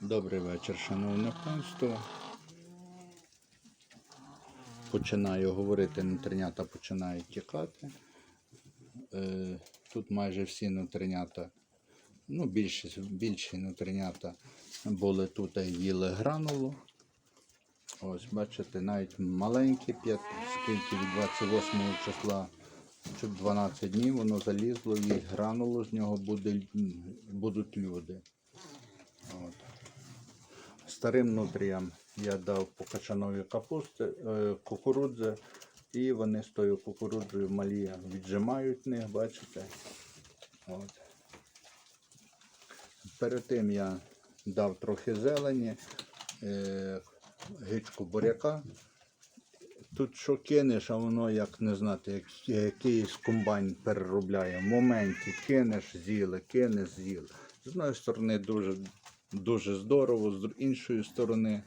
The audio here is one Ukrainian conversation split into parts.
Добрий вечір, шановне панство. Починаю говорити, нутринята починають тікати. Е, Тут майже всі нутринята, ну, більшість, більші нутринята були тут і їли гранулу. Ось, бачите, навіть маленькі, п'ят- скільки від 28 числа, чи 12 днів воно залізло, і гранулу з нього буде, будуть люди. От. Старим нутріям я дав по качанові капусти, е, кукурудзи, і вони з тою кукурудзою малі віджимають них, бачите. От. Перед тим я дав трохи зелені, е, гичку буряка. Тут що кинеш, а воно як не знати, як якийсь комбайн переробляє. В моменті кинеш, з'їли, кинеш, з'їли. З одної сторони дуже, дуже здорово, з іншої сторони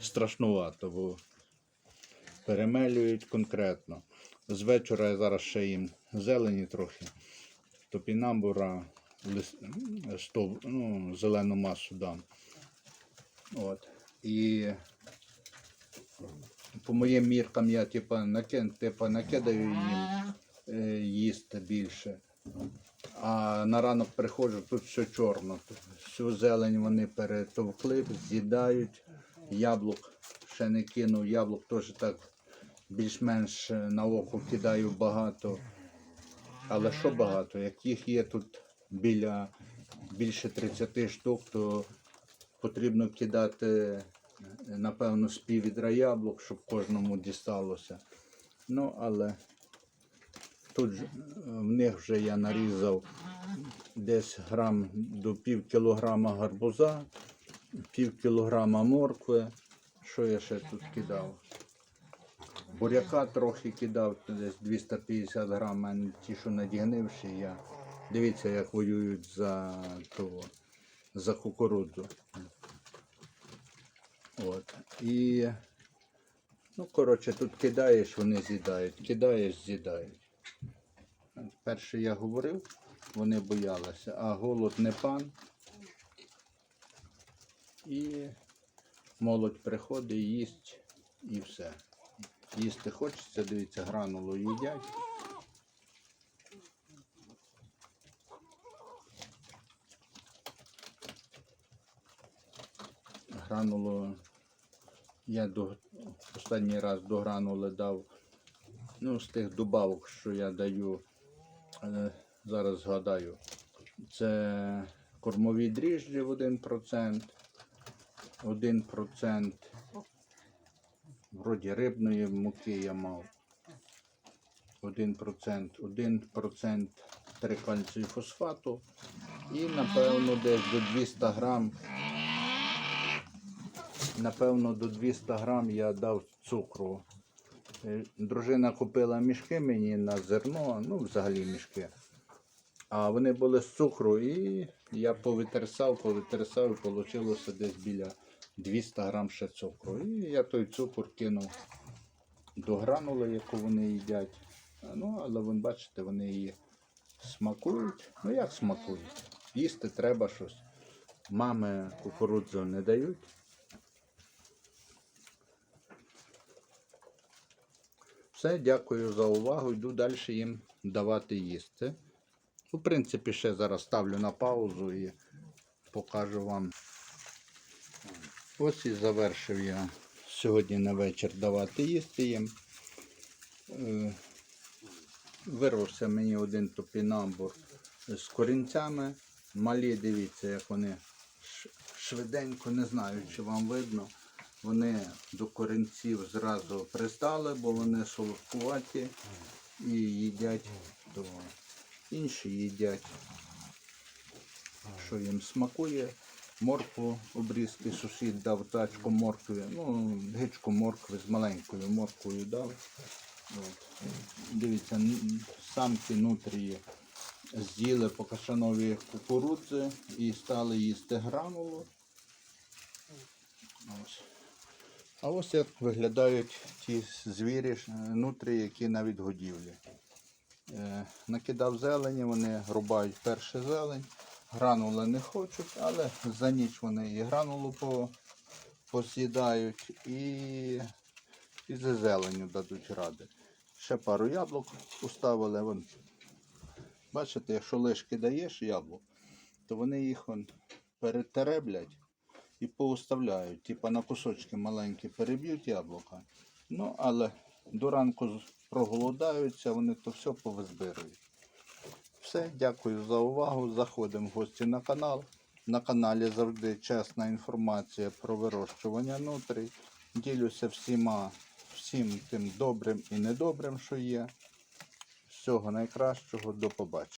страшнувато, бо перемелюють конкретно. З вечора я зараз ще їм зелені трохи, топінамбура, стов, ну, зелену масу дам. От. І по моїм міркам я типа, накидаю їм е, їсти більше. А на ранок приходжу, тут все чорно. Всю зелень вони перетовкли, з'їдають. Яблук ще не кинув, яблук теж так більш-менш на око кидаю багато. Але що багато? Як їх є тут біля більше 30 штук, то потрібно кидати, напевно, з пів відра яблук, щоб кожному дісталося. Ну, але тут е, в них вже я нарізав десь грам до пів кілограма гарбуза, пів кілограма моркви. Що я ще тут кидав? Буряка трохи кидав, десь 250 грам, мене ті, що надігнивші, я. Дивіться, як воюють за того, за кукурудзу. От. І, ну, коротше, тут кидаєш, вони з'їдають, кидаєш, з'їдають. Перше я говорив, вони боялися, а голод не пан. І молодь приходить, їсть і все. Їсти хочеться, дивіться, гранулу їдять. Гранулу я до, останній раз до гранули дав, ну, з тих добавок, що я даю, е, зараз згадаю. Це кормові дріжджі в 1%, 1% вроді рибної муки я мав. 1%, 1% трикальцію фосфату і напевно десь до 200 грам. Напевно, до 200 грам я дав цукру. Дружина купила мішки мені на зерно, ну взагалі мішки. А вони були з цукру і я повитерсав, повитерсав і вийшло десь біля 200 грам ще цукру. І я той цукор кинув до гранули, яку вони їдять. Ну, але ви бачите, вони її смакують. Ну як смакують? Їсти треба щось. Мами кукурудзу не дають. Все, дякую за увагу. Йду далі їм давати їсти. У принципі, ще зараз ставлю на паузу і покажу вам. Ось і завершив я сьогодні на вечір давати їсти їм. Е, Вирвався мені один топінамбур з корінцями. Малі, дивіться, як вони швиденько, не знаю, чи вам видно. Вони до корінців зразу пристали, бо вони солодкуваті і їдять то. Інші їдять, що їм смакує. Моркву обрізки сусід дав тачку моркви, ну, гичку моркви з маленькою морквою дав. От. Дивіться, самки нутрії з'їли по кашанові кукурудзи і стали їсти гранулу. Ось. А ось як виглядають ті звірі, е, нутрі, які на відгодівлі. Е, накидав зелені, вони рубають перше зелень, Гранули не хочуть, але за ніч вони і гранулу по, посідають, і, і за зеленю дадуть ради. Ще пару яблук поставили. Вон. Бачите, якщо лишки даєш яблук, то вони їх вон, перетереблять і поуставляють. Типа на кусочки маленькі переб'ють яблука. Ну, але до ранку проголодаються, вони то все повизбирують. Все, дякую за увагу. Заходимо в гості на канал. На каналі завжди чесна інформація про вирощування нутрій. Ділюся всіма, всім тим добрим і недобрим, що є. Всього найкращого, до побачення.